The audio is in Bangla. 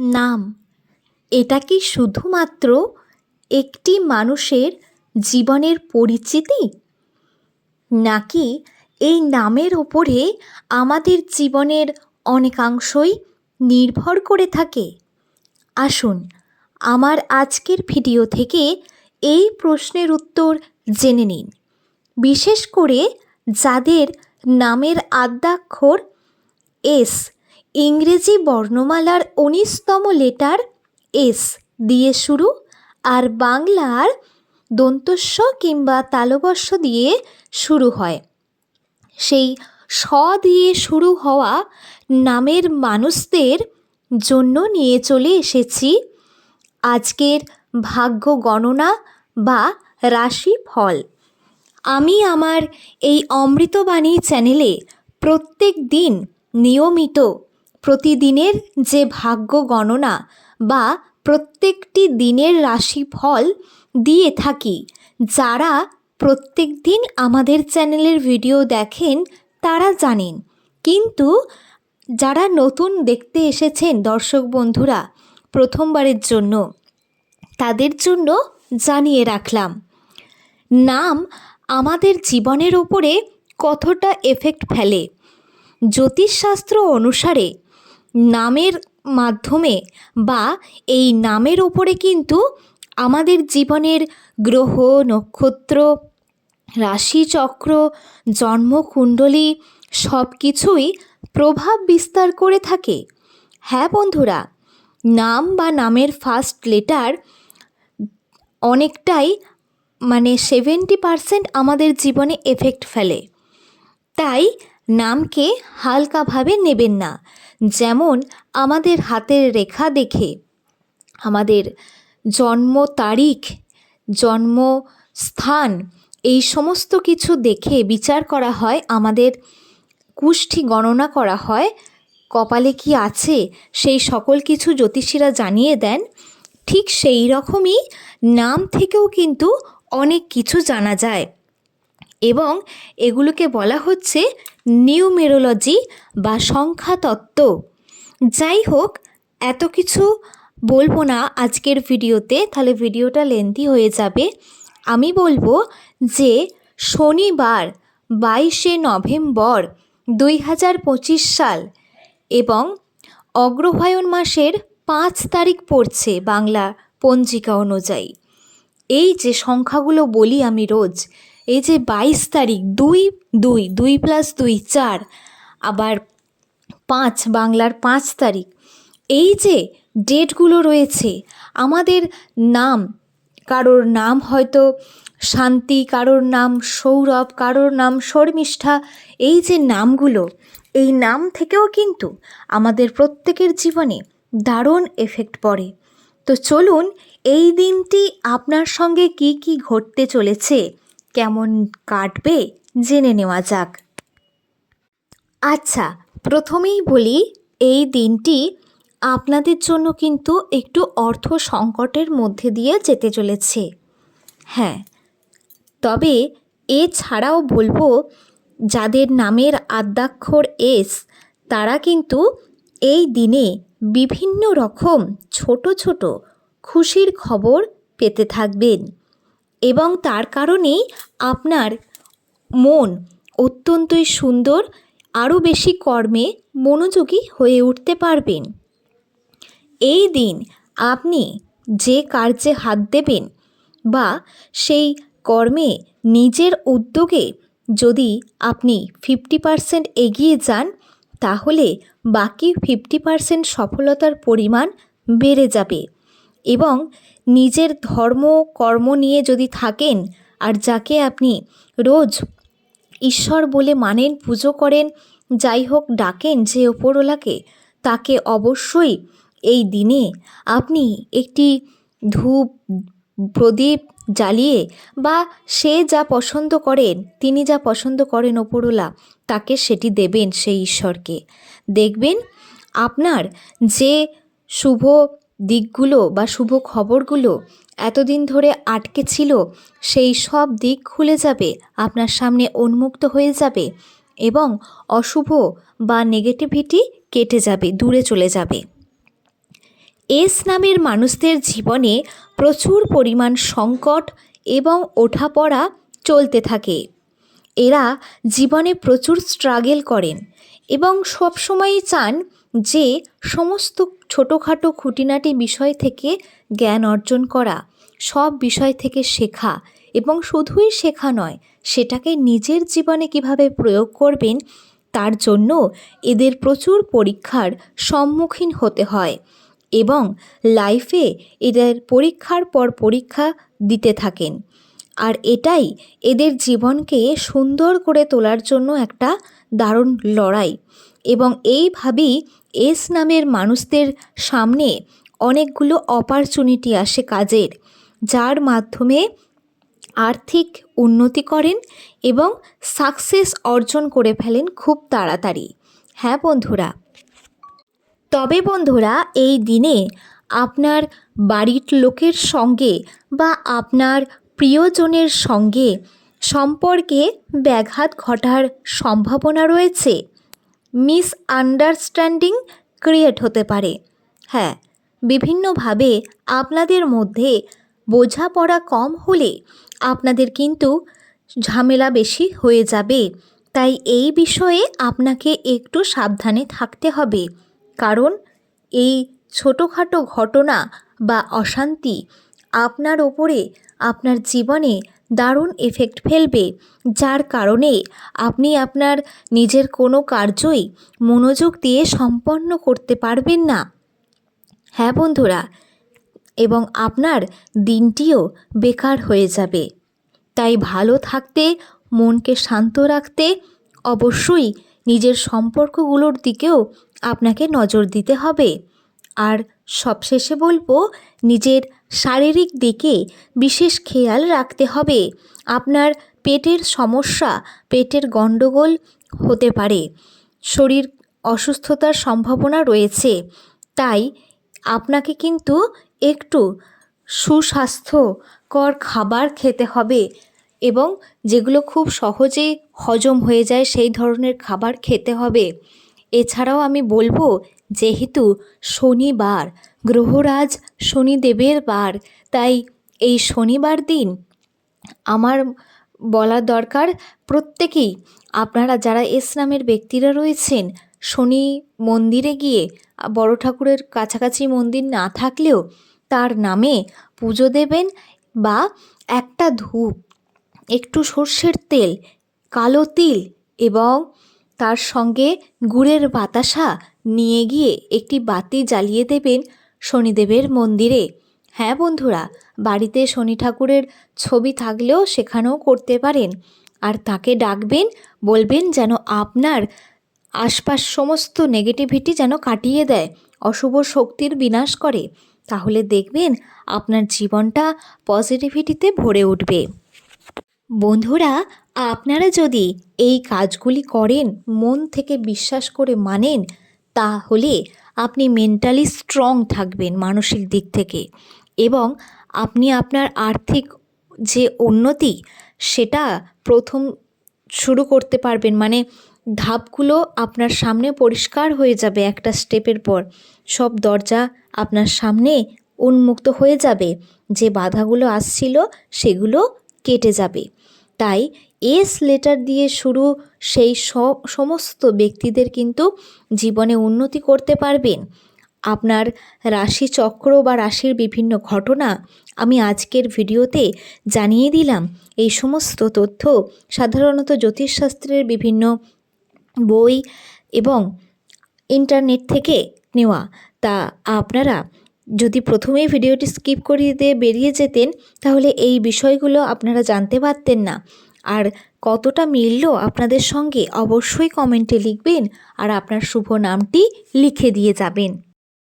নাম। এটা কি শুধুমাত্র একটি মানুষের জীবনের পরিচিতি? নাকি এই নামের ওপরে আমাদের জীবনের অনেকাংশই নির্ভর করে থাকে? আসুন, আমার আজকের ভিডিও থেকে এই প্রশ্নের উত্তর জেনে নিন। বিশেষ করে যাদের নামের আদ্যাক্ষর এস ইংরেজি বর্ণমালার উনিশতম লেটার এস দিয়ে শুরু আর বাংলার দন্তস্ব কিংবা তালবস্য দিয়ে শুরু হয়। সেই স দিয়ে শুরু হওয়া নামের মানুষদের জন্য নিয়ে চলে এসেছি আজকের ভাগ্য গণনা বা রাশি ফল আমি আমার এই অমৃতবাণী চ্যানেলে প্রত্যেক দিন নিয়মিত প্রতিদিনের যে ভাগ্য গণনা বা প্রত্যেকটি দিনের রাশিফল দিয়ে থাকি, যারা প্রত্যেক দিন আমাদের চ্যানেলের ভিডিও দেখেন তারা জানেন। কিন্তু যারা নতুন দেখতে এসেছেন দর্শক বন্ধুরা, প্রথমবারের জন্য তাদের জন্য জানিয়ে রাখলাম, নাম আমাদের জীবনের ওপরে কতটা এফেক্ট ফেলে। জ্যোতিষশাস্ত্র অনুসারে নামের মাধ্যমে বা এই নামের ওপরে কিন্তু আমাদের জীবনের গ্রহ, নক্ষত্র, রাশিচক্র, জন্মকুণ্ডলী সব কিছুই প্রভাব বিস্তার করে থাকে। হ্যাঁ বন্ধুরা, নাম বা নামের ফার্স্ট লেটার অনেকটাই মানে সেভেন্টি পারসেন্ট আমাদের জীবনে এফেক্ট ফেলে। তাই নামকে হালকাভাবে নেবেন না। যেমন আমাদের হাতের রেখা দেখে, আমাদের জন্ম তারিখ, জন্ম স্থান, এই সমস্ত কিছু দেখে বিচার করা হয়, আমাদের কুষ্ঠি গণনা করা হয়, কপালে কি আছে, সেই সকল কিছু জ্যোতিষীরা জানিয়ে দেন। ঠিক সেই রকমই নাম থেকেও কিন্তু অনেক কিছু জানা যায়। এবং এগুলোকে বলা হচ্ছে নিউমেরোলজি বা সংখ্যাতত্ত্ব। যাই হোক এত কিছু বলব না আজকের ভিডিওতে, তাহলে ভিডিওটা লেন্থি হয়ে যাবে। আমি বলব যে শনিবার বাইশে নভেম্বর দুই হাজার পঁচিশ সাল এবং অগ্রহায়ণ মাসের পাঁচ তারিখ পড়ছে বাংলা পঞ্জিকা অনুযায়ী। এই যে সংখ্যাগুলো বলি আমি রোজ এই যে বাইশ তারিখ, দুই দুই দুই প্লাস দুই, চার, আবার পাঁচ, বাংলার পাঁচ তারিখ। এই যে ডেটগুলো রয়েছে, আমাদের নাম, কারোর নাম হয়তো শান্তি, কারোর নাম সৌরভ, কারোর নাম শর্মিষ্ঠা, এই যে নামগুলো, এই নাম থেকেও কিন্তু আমাদের প্রত্যেকের জীবনে দারুণ এফেক্ট পড়ে। তো চলুন, এই দিনটি আপনার সঙ্গে কি কি ঘটতে চলেছে কেমন কাটবে জেনে নেওয়া যাক। আচ্ছা প্রথমেই বলি, এই দিনটি আপনাদের জন্য কিন্তু একটু অর্থ সংকটের মধ্যে দিয়ে যেতে চলেছে। হ্যাঁ তবে এছাড়াও বলব, যাদের নামের আদ্যাক্ষর এস, তারা কিন্তু এই দিনে বিভিন্ন রকম ছোট ছোট খুশির খবর পেতে থাকবেন। এবং তার কারণেই আপনার মন অত্যন্তই সুন্দর, আরও বেশি কর্মে মনোযোগী হয়ে উঠতে পারবেন। এই দিন আপনি যে কার্যে হাত দেবেন বা সেই কর্মে নিজের উদ্যোগে যদি আপনি ফিফটি পারসেন্ট এগিয়ে যান, তাহলে বাকি ফিফটি পারসেন্ট সফলতার পরিমাণ বেড়ে যাবে। এবং নিজের ধর্ম, কর্ম নিয়ে যদি থাকেন আর যাকে আপনি রোজ ঈশ্বর বলে মানেন, পুজো করেন, যাই হোক ডাকেন যে ওপরওয়ালাকে তাকে অবশ্যই এই দিনে আপনি একটি ধূপ, প্রদীপ জ্বালিয়ে বা সে যা পছন্দ করেন, তিনি যা পছন্দ করেন ওপরওয়ালা তাকে সেটি দেবেন সেই ঈশ্বরকে। দেখবেন আপনার যে শুভ দিকগুলো বা শুভ খবরগুলো এতদিন ধরে আটকে ছিল, সেই সব দিক খুলে যাবে, আপনার সামনে উন্মুক্ত হয়ে যাবে এবং অশুভ বা নেগেটিভিটি কেটে যাবে, দূরে চলে যাবে। এস নামের মানুষদের জীবনে প্রচুর পরিমাণ সংকট এবং ওঠাপড়া চলতে থাকে। এরা জীবনে প্রচুর স্ট্রাগেল করেন এবং সবসময়ই চান যে সমস্ত ছোটোখাটো খুঁটিনাটি বিষয় থেকে জ্ঞান অর্জন করা, সব বিষয় থেকে শেখা এবং শুধুই শেখা নয়, সেটাকে নিজের জীবনে কীভাবে প্রয়োগ করবেন, তার জন্য এদের প্রচুর পরীক্ষার সম্মুখীন হতে হয় এবং লাইফে এদের পরীক্ষার পর পরীক্ষা দিতে থাকেন। আর এটাই এদের জীবনকে সুন্দর করে তোলার জন্য একটা দারুণ লড়াই এবং এইভাবেই এস নামের মানুষদের সামনে অনেকগুলো অপরচুনিটি আসে কাজের, যার মাধ্যমে আর্থিক উন্নতি করেন এবং সাকসেস অর্জন করে ফেলেন খুব তাড়াতাড়ি। হ্যাঁ বন্ধুরা? তবে বন্ধুরা, এই দিনে আপনার বাড়ির লোকের সঙ্গে বা আপনার প্রিয়জনের সঙ্গে সম্পর্কে ব্যাঘাত ঘটার সম্ভাবনা রয়েছে? মিস আন্ডারস্ট্যান্ডিং ক্রিয়েট হতে পারে। হ্যাঁ বিভিন্নভাবে আপনাদের মধ্যে বোঝাপড়া কম হলে আপনাদের কিন্তু ঝামেলা বেশি হয়ে যাবে। তাই এই বিষয়ে আপনাকে একটু সাবধানে থাকতে হবে। কারণ এই ছোটোখাটো ঘটনা বা অশান্তি আপনার ওপরে, আপনার জীবনে দারুণ এফেক্ট ফেলবে, যার কারণে আপনি আপনার নিজের কোনো কার্যই মনোযোগ দিয়ে সম্পন্ন করতে পারবেন না। হ্যাঁ বন্ধুরা, এবং আপনার দিনটিও বেকার হয়ে যাবে। তাই ভালো থাকতে, মনকে শান্ত রাখতে অবশ্যই নিজের সম্পর্কগুলোর দিকেও আপনাকে নজর দিতে হবে। আর সবশেষে বলব, নিজের শারীরিক দিকে বিশেষ খেয়াল রাখতে হবে। আপনার পেটের সমস্যা, পেটের গণ্ডগোল হতে পারে। শরীর অসুস্থতার সম্ভাবনা রয়েছে। তাই আপনাকে কিন্তু একটু সুস্বাস্থ্যকর খাবার খেতে হবে এবং যেগুলো খুব সহজে হজম হয়ে যায় সেই ধরনের খাবার খেতে হবে। এছাড়াও আমি বলব যেহেতু শনিবার, গ্রহরাজ শনিদেবের বার, তাই এই শনিবার দিন আমার বলা দরকার প্রত্যেকেই। আপনারা যারা ইসলামের ব্যক্তিরা রয়েছেন, শনি মন্দিরে গিয়ে বড় ঠাকুরের কাছাকাছি মন্দির না থাকলেও তার নামে পুজো দেবেন বা একটা ধূপ, একটু সর্ষের তেল, কালো তিল এবং তার সঙ্গে গুড়ের বাতাসা নিয়ে গিয়ে একটি বাতি জ্বালিয়ে দেবেন শনিদেবের মন্দিরে। হ্যাঁ বন্ধুরা, বাড়িতে শনি ঠাকুরের ছবি থাকলেও সেখানেও করতে পারেন। আর তাকে ডাকবেন, বলবেন যেন আপনার আশপাশ সমস্ত নেগেটিভিটি যেন কাটিয়ে দেয়, অশুভ শক্তির বিনাশ করে। তাহলে দেখবেন আপনার জীবনটা পজিটিভিটিতে ভরে উঠবে। বন্ধুরা, আপনারা যদি এই কাজগুলি করেন, মন থেকে বিশ্বাস করে মানেন, তাহলে আপনি মেন্টালি স্ট্রং থাকবেন মানসিক দিক থেকে এবং আপনি আপনার আর্থিক যে উন্নতি, সেটা প্রথম শুরু করতে পারবেন। মানে ধাপগুলো আপনার সামনে পরিষ্কার হয়ে যাবে একটা স্টেপের পর। সব দরজা আপনার সামনে উন্মুক্ত হয়ে যাবে। যে বাধাগুলো আসছিল, সেগুলো কেটে যাবে। তাই এস লেটার দিয়ে শুরু সেই সমস্ত ব্যক্তিদের কিন্তু জীবনে উন্নতি করতে পারবেন। আপনার রাশি চক্র বা রাশির বিভিন্ন ঘটনা আমি আজকের ভিডিওতে জানিয়ে দিলাম। এই সমস্ত তথ্য সাধারণত জ্যোতিষশাস্ত্রের বিভিন্ন বই এবং ইন্টারনেট থেকে নেওয়া। তা আপনারা যদি প্রথমেই ভিডিওটি স্কিপ করিয়ে দিয়ে বেরিয়ে যেতেন, তাহলে এই বিষয়গুলো আপনারা জানতে পারতেন না। আর কতটা মিলল আপনাদের সঙ্গে অবশ্যই কমেন্টে লিখবেন, আর আপনার শুভ নামটি লিখে দিয়ে যাবেন।